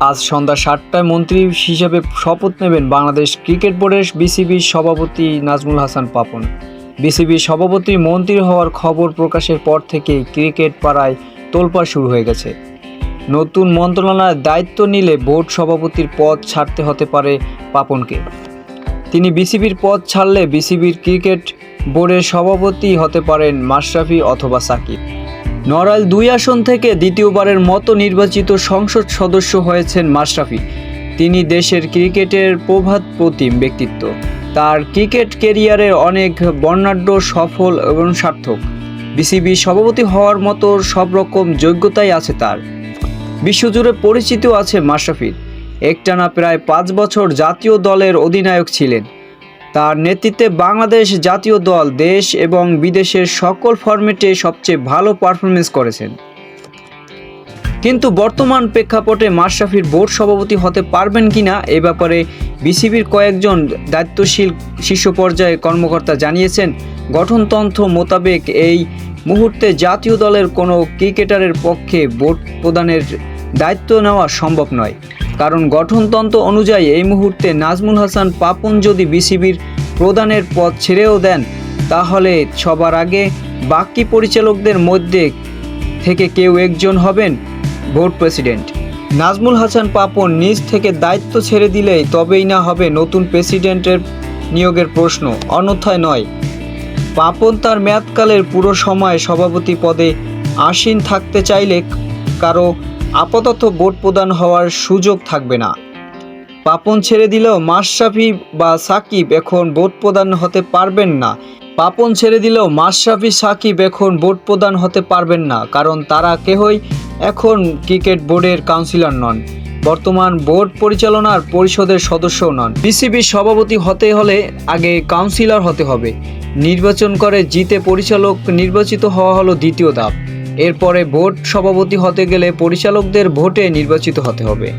আজ সন্ধ্যা সাতটায় মন্ত্রী হিসেবে শপথ নেবেন বাংলাদেশ ক্রিকেট বোর্ডের বিসিবির সভাপতি নাজমুল হাসান পাপন। বিসিবির সভাপতি মন্ত্রী হওয়ার খবর প্রকাশের পর থেকেই ক্রিকেট পাড়ায় তোলপাড় শুরু হয়ে গেছে। নতুন মন্ত্রণালয়ের দায়িত্ব নিলে বোর্ড সভাপতির পদ ছাড়তে হতে পারে পাপনকে। তিনি বিসিবির পদ ছাড়লে বিসিবির ক্রিকেট বোর্ডের সভাপতি হতে পারেন মাশরাফি অথবা সাকিব। নড়াইল দুই আসন থেকে দ্বিতীয়বারের মতো নির্বাচিত সংসদ সদস্য হয়েছেন মাশরাফি। তিনি দেশের ক্রিকেটের প্রভাত প্রতিম ব্যক্তিত্ব। তার ক্রিকেট কেরিয়ারের অনেক বর্ণাঢ্য, সফল এবং সার্থক। বিসিবি সভাপতি হওয়ার মতো সব রকম যোগ্যতাই আছে তার। বিশ্বজুড়ে পরিচিত আছে মাশরাফির। একটানা প্রায় পাঁচ বছর জাতীয় দলের অধিনায়ক ছিলেন। তার নেতৃত্বে বাংলাদেশ জাতীয় দল দেশ এবং বিদেশের সকল ফরম্যাটে সবচেয়ে ভালো পারফরমেন্স করেছেন। কিন্তু বর্তমান প্রেক্ষাপটে মাশরাফির বোর্ড সভাপতি হতে পারবেন কিনা এ ব্যাপারে বিসিবির কয়েকজন দায়িত্বশীল শীর্ষ পর্যায়ে কর্মকর্তা জানিয়েছেন, গঠনতন্ত্র মোতাবেক এই মুহূর্তে জাতীয় দলের কোনো ক্রিকেটারের পক্ষে বোর্ড প্রদানের দায়িত্ব নেওয়া সম্ভব নয়। কারণ গঠনতন্ত্র অনুযায়ী এই মুহূর্তে নাজমুল হাসান পাপন যদি বিসিবির প্রদানের পদ ছেড়েও দেন, তাহলে সবার আগে বাকি পরিচালকদের মধ্যে থেকে কেউ একজন হবেন বোর্ড প্রেসিডেন্ট। নাজমুল হাসান পাপন নিজ থেকে দায়িত্ব ছেড়ে দিলেই তবেই না হবে নতুন প্রেসিডেন্টের নিয়োগের প্রশ্ন, অন্যথায় নয়। পাপন তার মেয়াদকালের পুরো সময় সভাপতি পদে আসীন থাকতে চাইলে কারও আপাতত ভোট প্রদান হওয়ার সুযোগ থাকবে না। পাপন ছেড়ে দিলেও মাশরাফি বা সাকিব এখন ভোট প্রদান হতে পারবেন না। পাপন ছেড়ে দিলেও মাশরাফি, সাকিব এখন ভোট প্রদান হতে পারবেন না, কারণ তারা কেহই এখন ক্রিকেট বোর্ডের কাউন্সিলর নন। বর্তমান বোর্ড পরিচালনার পরিষদের সদস্যও নন। বিসিবির সভাপতি হতে হলে আগে কাউন্সিলর হতে হবে। নির্বাচন করে জিতে পরিচালক নির্বাচিত হওয়া হলো দ্বিতীয় ধাপ। এরপরে বোর্ড সভাপতি হতে গেলে পরিচালকদের ভোটে নির্বাচিত হতে হবে।